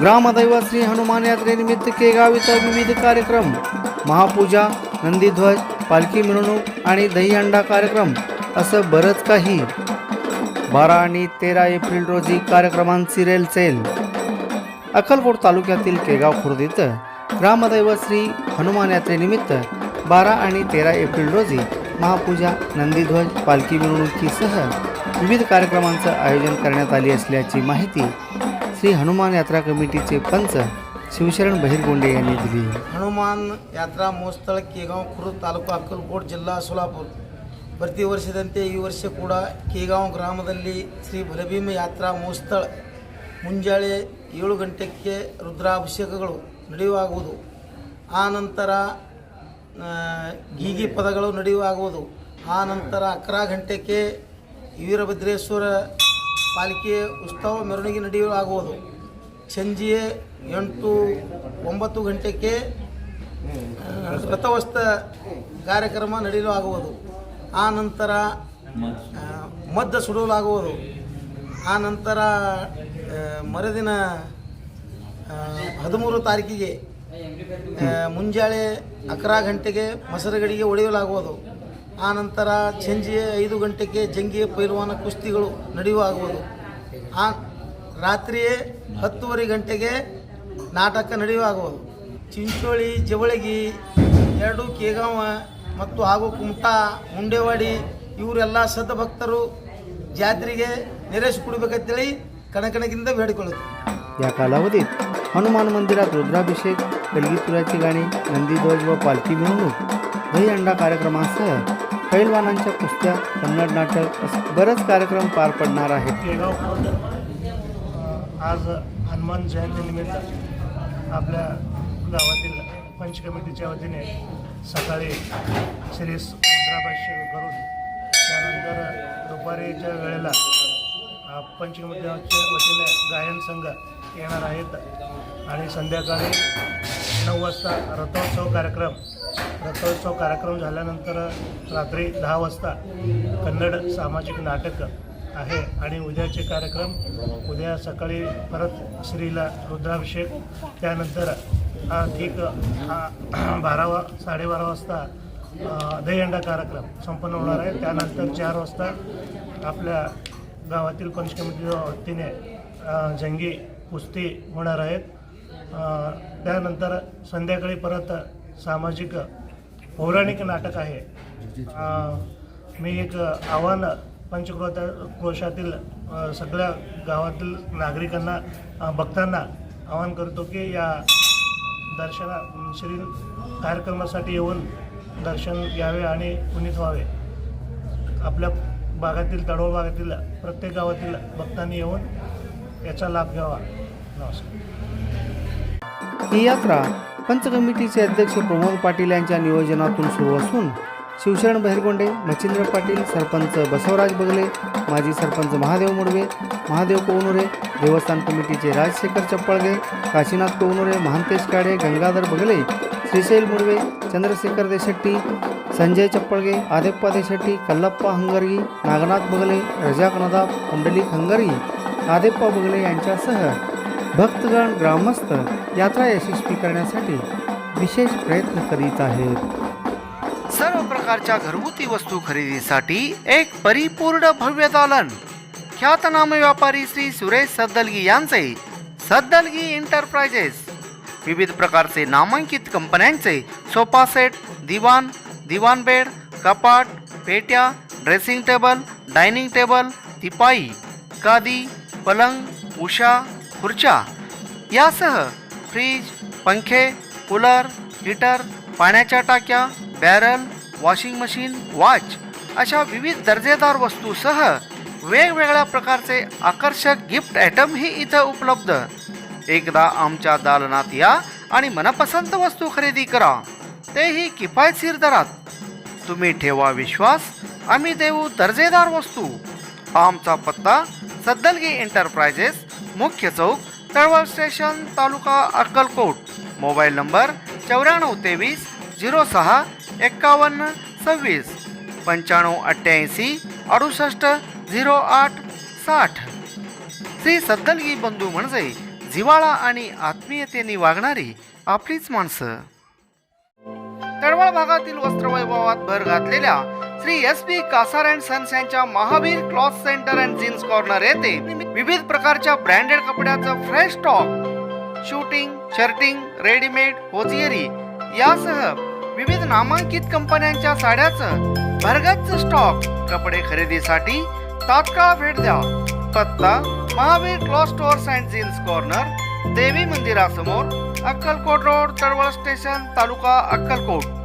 ग्रामदैवत श्री हनुमान यात्रेनिमित्त केगाव इथं विविध कार्यक्रम महापूजा नंदीध्वज पालखी मिरवणूक आणि दहीहंडा कार्यक्रम असं बरंच काही. बारा आणि तेरा एप्रिल रोजी कार्यक्रमांची रेलचेल. अक्कलकोट तालुक्यातील केगाव खुर्द इथं ग्रामदैवत श्री हनुमान यात्रेनिमित्त बारा आणि तेरा एप्रिल रोजी महापूजा नंदीध्वज पालखी मिरवणुकीसह विविध कार्यक्रमांचं आयोजन करण्यात आली असल्याची माहिती श्री हनुमान यात्रा कमिटीचे पंच शिवशरण बहिरगोंडे यांनी दिली ಹನುಮಾನ್ ಯಾತ್ರಾ ಮಹೋತ್ಸವ ಕೇಗಾಂವ್ ಖುರ್ದ್ ತಾಲೂಕು ಅಕ್ಕಲಕೋಟ್ ಜಿಲ್ಲಾ ಸೋಲಾಪುರ ಪ್ರತಿ ವರ್ಷದಂತೆ ಈ ವರ್ಷ ಕೂಡ ಕೇಗಾಂವ್ ಗ್ರಾಮದಲ್ಲಿ ಶ್ರೀ ಬಲಭೀಮ ಯಾತ್ರಾ ಮಹೋತ್ಸವ ಮುಂಜಾನೆ ಏಳು ಗಂಟೆಗೆ ರುದ್ರಾಭಿಷೇಕಗಳು ನಡೆಯುವಾಗುವುದು ಆ ನಂತರ ಆ, ಗೀಗಿ ಪದಗಳು ನಡೆಯುವಾಗುವುದು ಆ ನಂತರ ಅಕರಾ ಗಂಟೆಗೆ ವೀರಭದ್ರೇಶ್ವರ ಪಾಲಿಕೆ ಉತ್ಸವ ಮೆರವಣಿಗೆ ನಡೆಯಲಾಗುವುದು ಸಂಜೆ ಎಂಟು ಒಂಬತ್ತು ಗಂಟೆಗೆ ಆ, ರಥೋತ್ಸವ ಕಾರ್ಯಕ್ರಮ ನಡೆಯಲಾಗುವುದು ಆ ನಂತರ ಮದ್ದ ಸುಡಲಾಗುವುದು. ಆ ನಂತರ ಮರದಿನ ಹದಿಮೂರು ತಾರೀಕಿಗೆ ಮುಂಜಾಳೆ ಅಕ್ರ ಅಕರಾ ಗಂಟೆಗೆ ಮೊಸರುಗಡಿಗೆ ಒಡೆಯಲಾಗುವುದು. ಆ ನಂತರ ಸಂಜೆ ಐದು ಗಂಟೆಗೆ ಜಂಗಿ ಪೈಲ್ವಾನ ಕುಸ್ತಿಗಳು ನಡೆಯುವಾಗುವುದು ಆ ರಾತ್ರಿ ಹತ್ತುವರೆ ಗಂಟೆಗೆ ನಾಟಕ ನಡೆಯುವಾಗುವುದು ಚಿಂಚೋಳಿ ಜವಳಗಿ ಎರಡು ಕೇಗಾವ ಮತ್ತು ಹಾಗೂ ಕುಮಟಾ ಮುಂಡೇವಾಡಿ ಇವರೆಲ್ಲ ಸದ್ಭಕ್ತರು ಜಾತ್ರೆಗೆ ನೆರೆಸಿಕೊಡ್ಬೇಕಂತೇಳಿ ಕಣಕಣಗಿಂದ ಬೇಡಿಕೊಳ್ಳುತ್ತೀವಿ या कालावधीत हनुमान मंदिरात रुद्राभिषेक कलगीतुराची गाणी नंदीध्वज व पालखी मिरवणूक दहीहंडा कार्यक्रमासह पैलवानांच्या कुस्त्या कन्नड नाटक असे बरेच कार्यक्रम पार पडणार आहेत. केगाव आज हनुमान जयंतीनिमित्त आपल्या गावातील पंच कमिटीच्या वतीने सकाळी श्री रुद्राभिषेक करून त्यानंतर दुपारीच्या वेळेला पंचकमिटीच्या वतीने गायन संघ येणार आहेत. आणि संध्याकाळी नऊ वाजता रथोत्सव कार्यक्रम. रथोत्सव कार्यक्रम झाल्यानंतर रात्री दहा वाजता कन्नड सामाजिक नाटक आहे आणि उद्याचे कार्यक्रम उद्या सकाळी परत श्रीला रुद्राभिषेक. त्यानंतर हा ठीक हा बारा वा साडेबारा वाजता दहीहंडा कार्यक्रम संपन्न होणार आहे. त्यानंतर चार वाजता आपल्या गावातील पंच कमिटीच्या वतीने जंगी कुस्ती होणार आहेत. त्यानंतर संध्याकाळी परत सामाजिक पौराणिक नाटक आहे. मी एक आव्हान पंचक्रोत क्रोशातील सगळ्या गावातील नागरिकांना भक्तांना आवाहन करतो की या दर्शना श्री कार्यक्रमासाठी येऊन दर्शन घ्यावे आणि पुनीत व्हावे. आपल्या भागातील तडोळ भागातील प्रत्येक गावातील भक्तांनी येऊन याचा लाभ घ्यावा. नमस्कार. ही यात्रा पंच कमिटीचे अध्यक्ष प्रमोद पाटील यांच्या नियोजनातून सुरू असून शिवशरण बहिरगोंडे मच्छिंद्र पाटील सरपंच बसवराज बगले माजी सरपंच महादेव मुडवे महादेव कोवनुरे देवस्थान कमिटीचे राजशेखर चप्पळगे काशीनाथ कोवनुरे महांतेश काडे गंगाधर बगले श्रीशैल मुडवे चंद्रशेखर देशेट्टी संजय चप्पळगे आदेप्पा देशेट्टी कल्लप्पा हंगरगी नागनाथ बगले रजाक नदाब पुंडलिक हंगरगी आदेप्पा बगले यांच्यासह भक्तगण ग्रामस्थ यात्रा यशस्वी करण्यासाठी विशेष प्रयत्न करीत आहेत. सर्व प्रकारच्या घरगुती वस्तू खरेदीसाठी एक परिपूर्ण भव्य दालन. ख्यातनाम व्यापारी श्री सुरेश सद्दलगी यांचे सद्दलगी एंटरप्राइजेस विविध प्रकारचे नामांकित कंपन्यांचे सोफा सेट दिवाण दिवाण बेड कपाट पेट्या ड्रेसिंग टेबल डायनिंग टेबल तिपाई कादी पलंग उषा खुर्च्या. यासह फ्रीज पंखे कूलर हीटर पाण्याच्या टाक्या बॅरल वॉशिंग मशीन वॉच अशा विविध दर्जेदार वस्तूसह वेगवेगळ्या प्रकारचे आकर्षक गिफ्ट आयटमही इथं उपलब्ध. एकदा आमच्या दालनात या आणि मनपसंत वस्तू खरेदी करा. तेही किफायतशीर दरात. तुम्ही ठेवा विश्वास आम्ही देऊ दर्जेदार वस्तू. आमचा पत्ता सद्दलगी एंटरप्राइजेस मुख्य चौक तळवळ स्टेशन तालुका अक्कलकोट. मोबाईल नंबर चौऱ्याण्णव तेवीस झिरो सहा एक्कावन्न सव्वीस. पंच्याण्णव अठ्ठ्याऐंशी अडुसष्ट झिरो आठ साठ. श्री सद्दलगी बंधू म्हणजे जिवाळा आणि आत्मीयतेने वागणारी आपलीच माणसं. तळवळ भागातील वस्त्रवैभवात भर घातलेल्या Shri S P Kasar and sons यांच्या Mahavir cloth centre and jeans corner येथे विविध प्रकारच्या ब्रँडेड कपड्याचं fresh stock suiting shirting readymade hosiery यासह विविध नामांकित कंपन्यांच्या साड्याचं भरगच्च स्टॉक कपडे खरेदीसाठी तात्काळ भेट द्या. पत्ता Mahavir cloth stores and jeans corner देवी मंदिरासमोर अक्कलकोट रोड तळवळ स्टेशन तालुका अक्कलकोट.